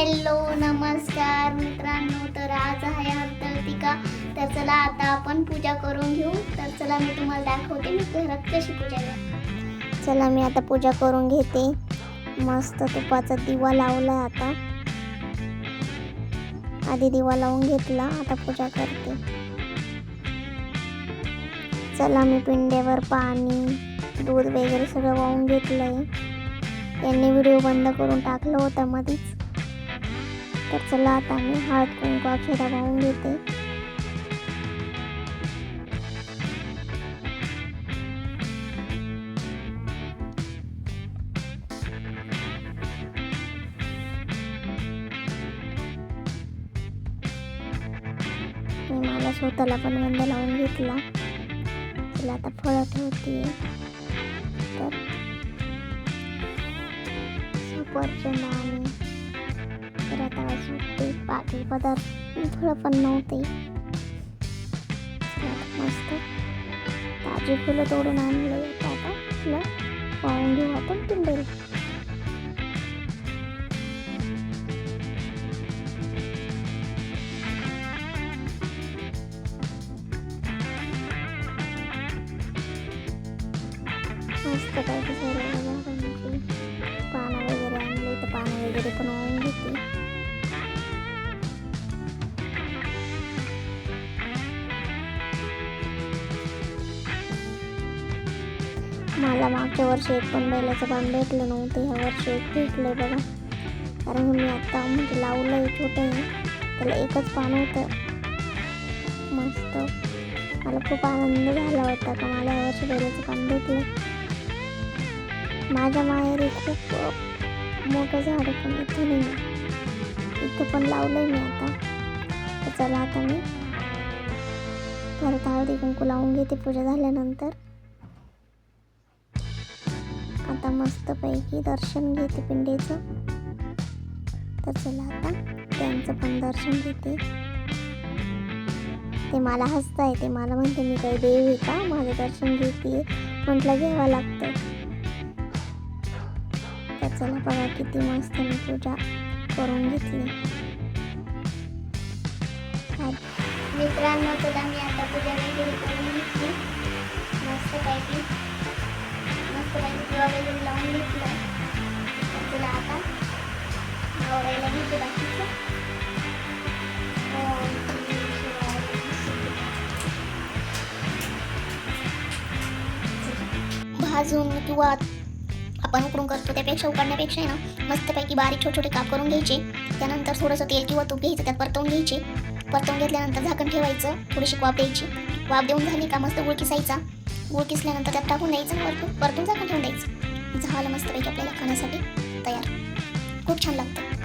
Hello नमस्कार मित्रांनो तर आज आहे हरतालिका तर चला आता आपण पूजा करून घेऊ. तर चला मी तुम्हाला दाखवते. मी घरात कशी पूजा करते. चला मी आता पूजा करून घेते. मस्त तुपाचा दिवा लावला आता. आधी दिवा लावून घेतला आता पूजा करते. चला मी पिंड्यावर पाणी दूध वगैरे सगळं वाहून घेतलंय. त्यांनी व्हिडिओ बंद करून टाकलं होतं मध्येच तर चला आता मी हळद कुंकू अक्षरा वाहून घेते मी मला स्वतःला पण गंध लावून घेतला. तिला आता फळं ठेवते तर सफरचंद आणि परत अजून ते बाकी पदार्थ फळं पण नव्हते चला आता मस्त ताजी फुलं तोडून आणले आता फुलं वाहून घेऊ आपण पिंडेल मस्त पैकी सर्व झाडांची पानं वगैरे आणले तर पानं वगैरे पण वाहून मला मागच्या वर्षी एक पण बैलाचं पान भेटलं नव्हतं. ह्या वर्षी एक भेटलंय बघा. कारण मी आत्ता म्हणजे लावलं आहे छोटं आहे त्याला एकच पान होतं. मस्त. मला खूप आनंद झाला होता का मला यावर्षी बैलाचं पान भेटलं. माझ्या माहेरी खूप मोठं झाड पण इथं नाही इथं पण लावलंय मी आता. तर चला आता मी. परत हळदी कुंकू लावून घेते पूजा झाल्यानंतर. मस्तपैकी दर्शन घेते पिंडेचं. तर चला आता त्यांचं पण दर्शन घेते. ते मला हसताय ते मला म्हणते मी काही देव आहे का? माझं दर्शन घेते. म्हटलं घ्यावं लागतं. तर चला बघा किती मस्त मी पूजा करून घेतली. मित्रांनो तुला मी आता भाजून किंवा आपण उकडून करतो त्यापेक्षा उकडण्यापेक्षा ना मस्तपैकी बारीक छोटे छोटे काप करून घ्यायचे. त्यानंतर थोडंसं तेल किंवा तूप घ्यायचं त्यात परतवून घ्यायचे. परतवून घेतल्यानंतर झाकण ठेवायचं थोडीशी वाफ द्यायची. वाफ देऊन झाली का मस्त गुळ किसायचा. गुळ किसल्यानंतर त्यात टाकून द्यायचं आणि परतून झाकण ठेवून द्यायचं. झालं मस्तपैकी आपल्याला खाण्यासाठी तयार. खूप छान लागतं.